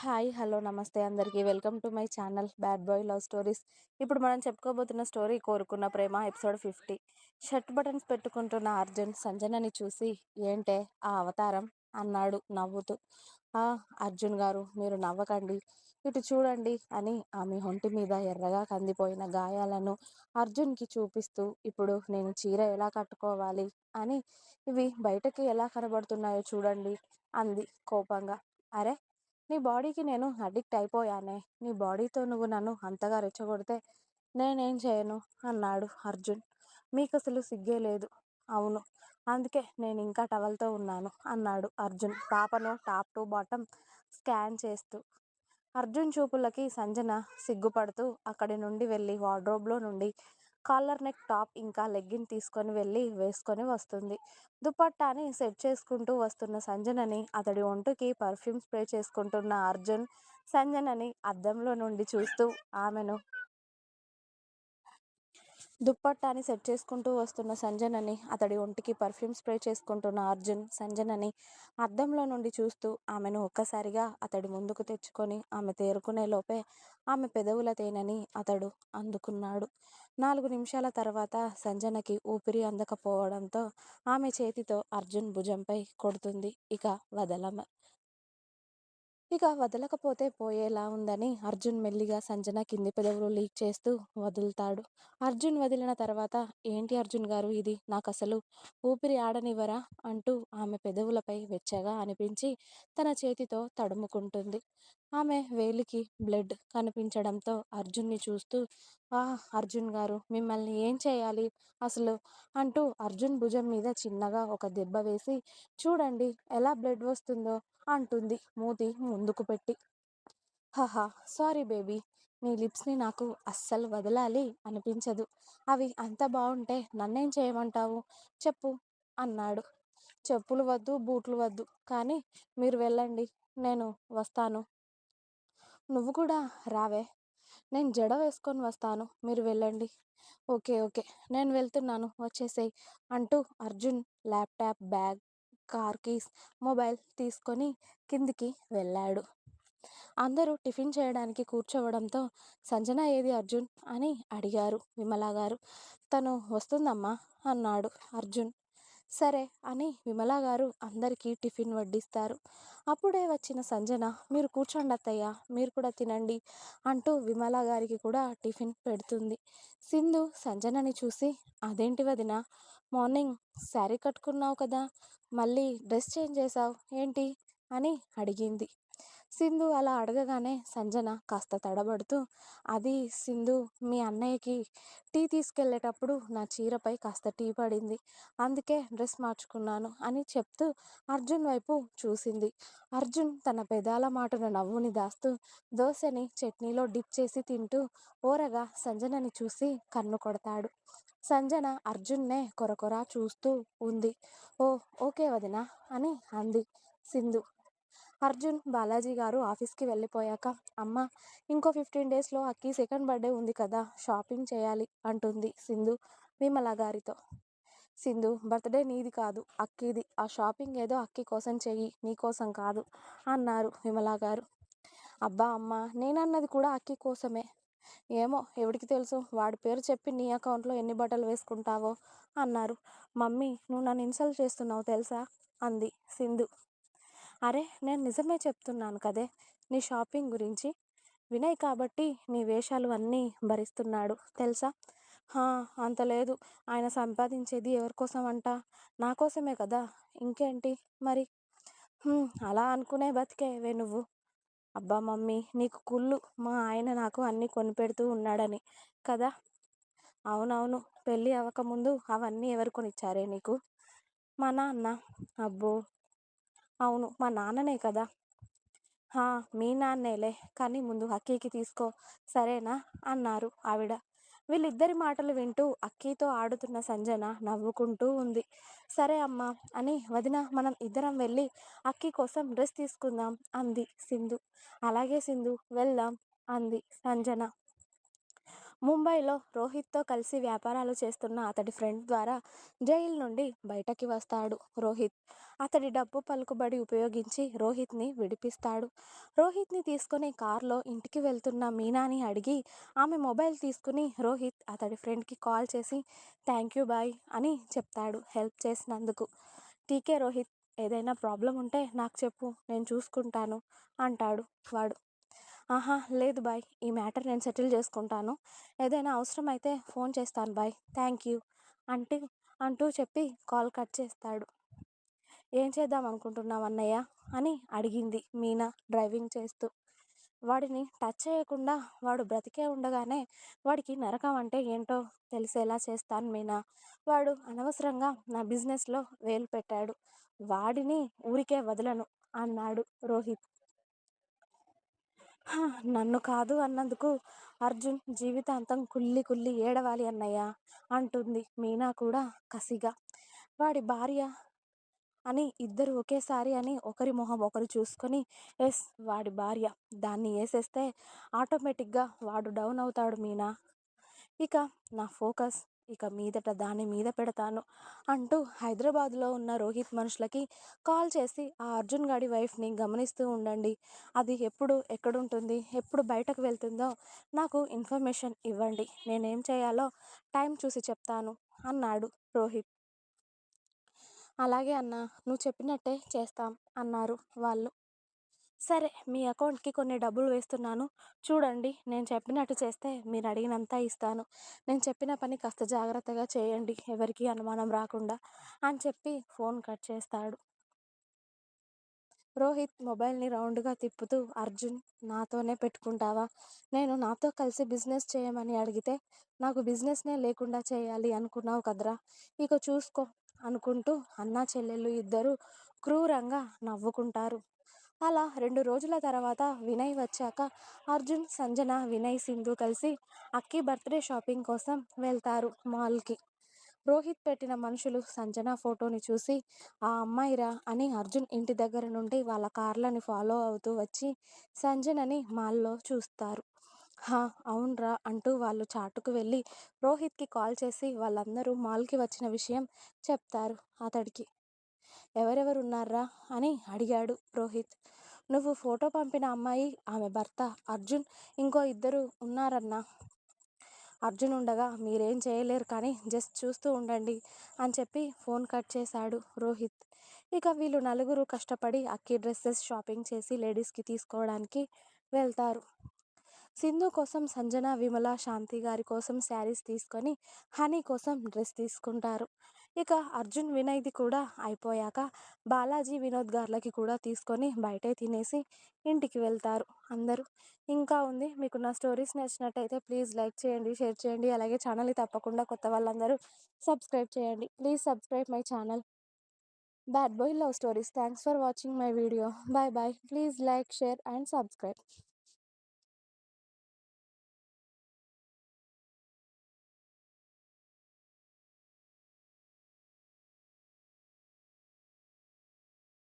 Hi hello నమస్తే అందరికీ. Welcome to my channel bad boy love stories. ఇప్పుడు మనం చెప్పుకోబోతున్న స్టోరీ కోరుకున్న ప్రేమ ఎపిసోడ్ ఫిఫ్టీ. షర్ట్ బటన్స్ పెట్టుకుంటున్న అర్జున్ సంజనని చూసి ఏంటే ఆ అవతారం అన్నాడు నవ్వుతూ. ఆ అర్జున్ గారు మీరు నవ్వకండి. ఇటు చూడండి అని ఆమె ఒంటి మీద ఎర్రగా కందిపోయిన గాయాలను అర్జున్కి చూపిస్తూ ఇప్పుడు నేను చీర ఎలా కట్టుకోవాలి? అని ఇవి బయటకి ఎలా కనబడుతున్నాయో చూడండి అంది కోపంగా. అరే నీ బాడీకి నేను అడిక్ట్ అయిపోయానే. నీ బాడీతో నువ్వు నన్ను అంతగా రెచ్చగొడితే నేనేం చేయను? అన్నాడు అర్జున్. మీకు అసలు సిగ్గే లేదు. అవును. అందుకే నేను ఇంకా టవల్తో ఉన్నాను అన్నాడు అర్జున్ పాపను టాప్ టు బాటమ్ స్కాన్ చేస్తూ. అర్జున్ చూపులకి సంజన సిగ్గుపడుతూ అక్కడి నుండి వెళ్ళి వార్డ్రోబ్లో నుండి కాలర్ నెక్ టాప్ ఇంకా లెగ్గిన్ తీసుకొని వెళ్ళి వేసుకొని వస్తుంది. దుపట్టాని సెట్ చేసుకుంటూ వస్తున్న సంజనని అతడి ఒంటికి పర్ఫ్యూమ్ స్ప్రే చేసుకుంటున్న అర్జున్ సంజనని అద్దంలో నుండి చూస్తూ ఆమెను దుప్పట్టాని సెట్ చేసుకుంటూ వస్తున్న సంజనని అతడి ఒంటికి పర్ఫ్యూమ్ స్ప్రే చేసుకుంటున్న అర్జున్ సంజనని అద్దంలో నుండి చూస్తూ ఆమెను ఒక్కసారిగా అతడి ముందుకు తెచ్చుకొని ఆమె తేరుకునే లోపే ఆమె పెదవుల తేనని అతడు అందుకున్నాడు. నాలుగు నిమిషాల తర్వాత సంజనకి ఊపిరి అందకపోవడంతో ఆమె చేతితో అర్జున్ భుజంపై కొడుతుంది. ఇక వదలమ ఇక వదలకపోతే పోయేలా ఉందని అర్జున్ మెల్లిగా సంజన కింది పెదవులు లీక్ చేస్తూ వదులుతాడు. అర్జున్ వదిలిన తర్వాత ఏంటి అర్జున్ గారు ఇది? నాకు అసలు ఊపిరి ఆడనివ్వరా? అంటూ ఆమె పెదవులపై వెచ్చగా అనిపించి తన చేతితో తడుముకుంటుంది. ఆమె వేలికి బ్లడ్ కనిపించడంతో అర్జున్ని చూస్తూ ఆ అర్జున్ గారు మిమ్మల్ని ఏం చేయాలి? అసలు అంటూ అర్జున్ భుజం మీద చిన్నగా ఒక దెబ్బ వేసి చూడండి ఎలా బ్లడ్ వస్తుందో అంటుంది మూతి ముందుకు పెట్టి. హహా సారీ బేబీ నీ లిప్స్ని నాకు అస్సలు వదలాలి అనిపించదు. అవి అంత బాగుంటే నన్నేం చేయమంటావు? చెప్పు అన్నాడు. చెప్పులు వద్దు బూట్లు వద్దు కానీ మీరు వెళ్ళండి నేను వస్తాను. నువ్వు కూడా రావే. నేను జడ వేసుకొని వస్తాను మీరు వెళ్ళండి. ఓకే ఓకే నేను వెళ్తున్నాను వచ్చేసేయ్ అంటూ Arjun laptop bag car keys mobile తీసుకొని కిందికి వెళ్ళాడు. అందరూ టిఫిన్ చేయడానికి కూర్చోవడంతో సంజన ఏది అర్జున్ అని అడిగారు. విమల గారు తను వస్తుందమ్మా అన్నాడు అర్జున్. సరే అని విమల గారు అందరికీ టిఫిన్ వడ్డిస్తారు. అప్పుడే వచ్చిన సంజన మీరు కూర్చోండి అత్తయ్య మీరు కూడా తినండి అంటూ విమల గారికి కూడా టిఫిన్ పెడుతుంది. సింధు సంజనని చూసి అదేంటి వదిన మార్నింగ్ శారీ కట్టుకున్నావు కదా మళ్ళీ డ్రెస్ చేంజ్ చేసావు ఏంటి? అని అడిగింది. సింధు అలా అడగగానే సంజన కాస్త తడబడుతూ అది సింధు మీ అన్నయ్యకి టీ తీసుకెళ్ళేటప్పుడు నా చీరపై కాస్త టీ పడింది. అందుకే డ్రెస్ మార్చుకున్నాను అని చెప్తూ అర్జున్ వైపు చూసింది. అర్జున్ తన పెదాల మాటను నవ్వుని దాస్తూ దోశని చట్నీలో డిప్ చేసి తింటూ ఓరగా సంజనని చూసి కన్ను కొడతాడు. సంజన అర్జున్నే కొరకొరా చూస్తూ ఉంది. ఓ ఓకే వదిన అని అంది సింధు. అర్జున్ బాలాజీ గారు ఆఫీస్కి వెళ్ళిపోయాక అమ్మ ఇంకో ఫిఫ్టీన్ డేస్లో అక్కి సెకండ్ బర్త్డే ఉంది కదా షాపింగ్ చేయాలి అంటుంది సింధు విమల గారితో. సింధు బర్త్డే నీది కాదు అక్కిది. ఆ షాపింగ్ ఏదో అక్కి కోసం చెయ్యి నీ కోసం కాదు అన్నారు విమల గారు. అబ్బా అమ్మ నేనన్నది కూడా అక్కి కోసమే. ఏమో ఎవడికి తెలుసు వాడి పేరు చెప్పి నీ అకౌంట్లో ఎన్ని బట్టలు వేసుకుంటావో అన్నారు. మమ్మీ నువ్వు నన్ను ఇన్సల్ట్ చేస్తున్నావు తెలుసా? అంది సింధు. అరే నేను నిజమే చెప్తున్నాను కదే. నీ షాపింగ్ గురించి. వినయ్ కాబట్టి నీ వేషాలు అన్నీ భరిస్తున్నాడు. తెలుసా? హా అంత లేదు. ఆయన సంపాదించేది ఎవరి కోసం అంట నా కోసమే కదా. ఇంకేంటి? మరి? అలా అనుకునే బతికేవే నువ్వు? అబ్బా మమ్మీ నీకు కుళ్ళు. మా ఆయన నాకు అన్నీ కొనిపెడుతూ ఉన్నాడని. కదా? అవునవును. పెళ్ళి అవ్వకముందు అవన్నీ ఎవరు కొనిచ్చారే నీకు? మా నాన్న. అబ్బో! అవును. మా నాన్ననే కదా! హా మీ నాన్నేలే. కానీ ముందు అక్కీకి తీసుకో. సరేనా? అన్నారు ఆవిడ. వీళ్ళిద్దరి మాటలు వింటూ అక్కీతో ఆడుతున్న సంజన నవ్వుకుంటూ ఉంది. సరే అమ్మా! అని వదిన మనం ఇద్దరం వెళ్ళి అక్కీ కోసం డ్రెస్ తీసుకుందాం అంది సింధు. అలాగే సింధు వెళ్దాం అంది సంజన. ముంబైలో రోహిత్తో కలిసి వ్యాపారాలు చేస్తున్న అతడి ఫ్రెండ్ ద్వారా జైలు నుండి బయటకి వస్తాడు రోహిత్. అతడి డబ్బు పలుకుబడి ఉపయోగించి రోహిత్ని విడిపిస్తాడు. రోహిత్ని తీసుకుని కారులో ఇంటికి వెళ్తున్న మీనాని అడిగి ఆమె మొబైల్ తీసుకుని రోహిత్ అతడి ఫ్రెండ్కి కాల్ చేసి థ్యాంక్ యూ బాయ్ అని చెప్తాడు హెల్ప్ చేసినందుకు. టీకే రోహిత్ ఏదైనా ప్రాబ్లం ఉంటే నాకు చెప్పు నేను చూసుకుంటాను అంటాడు వాడు. ఆహా! లేదు బాయ్. ఈ మ్యాటర్ నేను సెటిల్ చేసుకుంటాను. ఏదైనా అవసరం అయితే ఫోన్ చేస్తాను బాయ్. Thank you. అంటే అంటూ చెప్పి కాల్ కట్ చేస్తాడు. ఏం చేద్దాం అనుకుంటున్నావు అన్నయ్య? అని అడిగింది మీనా డ్రైవింగ్ చేస్తూ. వాడిని టచ్ చేయకుండా వాడు బ్రతికే ఉండగానే వాడికి నరకం అంటే ఏంటో తెలిసేలా చేస్తాను మీనా. వాడు అనవసరంగా నా బిజినెస్లో వేలు పెట్టాడు. వాడిని ఊరికే వదలను అన్నాడు రోహిత్. నన్ను కాదు అన్నందుకు అర్జున్ జీవితాంతం కుళ్ళి కుళ్ళి ఏడవాలి అన్నయ్య అంటుంది మీనా కూడా కసిగా. వాడి భార్య అని ఇద్దరు ఒకేసారి అని ఒకరి మొహం ఒకరు చూసుకొని ఎస్ వాడి భార్య. దాన్ని వేసేస్తే ఆటోమేటిక్గా వాడు డౌన్ అవుతాడు మీనా. ఇక నా ఫోకస్ ఇక మీదట దాని మీద పెడతాను అంటూ హైదరాబాద్లో ఉన్న రోహిత్ మనుషులకి కాల్ చేసి ఆ అర్జున్ గాడి వైఫ్ని గమనిస్తూ ఉండండి. అది ఎప్పుడు ఎక్కడుంటుంది ఎప్పుడు బయటకు వెళ్తుందో నాకు ఇన్ఫర్మేషన్ ఇవ్వండి. నేనేం చేయాలో టైం చూసి చెప్తాను అన్నాడు రోహిత్. అలాగే అన్న నువ్వు చెప్పినట్టే చేస్తాం అన్నారు వాళ్ళు. సరే మీ అకౌంట్కి కొన్ని డబ్బులు వేస్తున్నాను. చూడండి నేను చెప్పినట్టు చేస్తే మీరు అడిగినంత ఇస్తాను. నేను చెప్పిన పని కాస్త జాగ్రత్తగా చేయండి ఎవరికి అనుమానం రాకుండా అని చెప్పి ఫోన్ కట్ చేస్తాడు. రోహిత్ మొబైల్ని రౌండ్గా తిప్పుతూ అర్జున్ నాతోనే పెట్టుకుంటావా? నేను నాతో కలిసి బిజినెస్ చేయమని అడిగితే నాకు బిజినెస్నే లేకుండా చేయాలి అనుకున్నావు కదరా? ఇక చూసుకో అనుకుంటూ అన్నా చెల్లెళ్ళు ఇద్దరు క్రూరంగా నవ్వుకుంటారు. అలా రెండు రోజుల తర్వాత వినయ్ వచ్చాక అర్జున్ సంజన వినయ్ సింధు కలిసి అక్కి బర్త్డే షాపింగ్ కోసం వెళ్తారు మాల్కి. రోహిత్ పెట్టిన మనుషులు సంజన ఫోటోని చూసి ఆ అమ్మాయిరా అని అర్జున్ ఇంటి దగ్గర నుండి వాళ్ళ కార్లని ఫాలో అవుతూ వచ్చి సంజనని మాల్లో చూస్తారు. హా అవునరా అంటూ వాళ్ళు చాటుకు వెళ్ళి రోహిత్కి కాల్ చేసి వాళ్ళందరూ మాల్కి వచ్చిన విషయం చెప్తారు అతడికి. ఎవరెవరు ఉన్నారా అని అడిగాడు రోహిత్. నువ్వు ఫోటో పంపిన అమ్మాయి ఆమె భర్త అర్జున్ ఇంకో ఇద్దరు ఉన్నారన్నా? అర్జున్ ఉండగా మీరేం చేయలేరు కానీ జస్ట్ చూస్తూ ఉండండి అని చెప్పి ఫోన్ కట్ చేశాడు రోహిత్. ఇక వీళ్ళు నలుగురు కష్టపడి అక్కి డ్రెస్సెస్ షాపింగ్ చేసి లేడీస్కి తీసుకోవడానికి వెళ్తారు. సింధు కోసం సంజన విమల శాంతి గారి కోసం శారీస్ తీసుకొని హనీ కోసం డ్రెస్ తీసుకుంటారు. ఇక అర్జున్ వినయ్ది కూడా అయిపోయాక బాలాజీ వినోద్ గార్లకి కూడా తీసుకొని బయటే తినేసి ఇంటికి వెళ్తారు అందరూ. ఇంకా ఉంది మీకు నా స్టోరీస్ నచ్చినట్టయితే ప్లీజ్ లైక్ చేయండి షేర్ చేయండి అలాగే ఛానల్ని తప్పకుండా కొత్త వాళ్ళందరూ సబ్స్క్రైబ్ చేయండి. Please subscribe my channel. Bad boy love stories. Thanks for watching my video. Bye bye. Please like share and subscribe.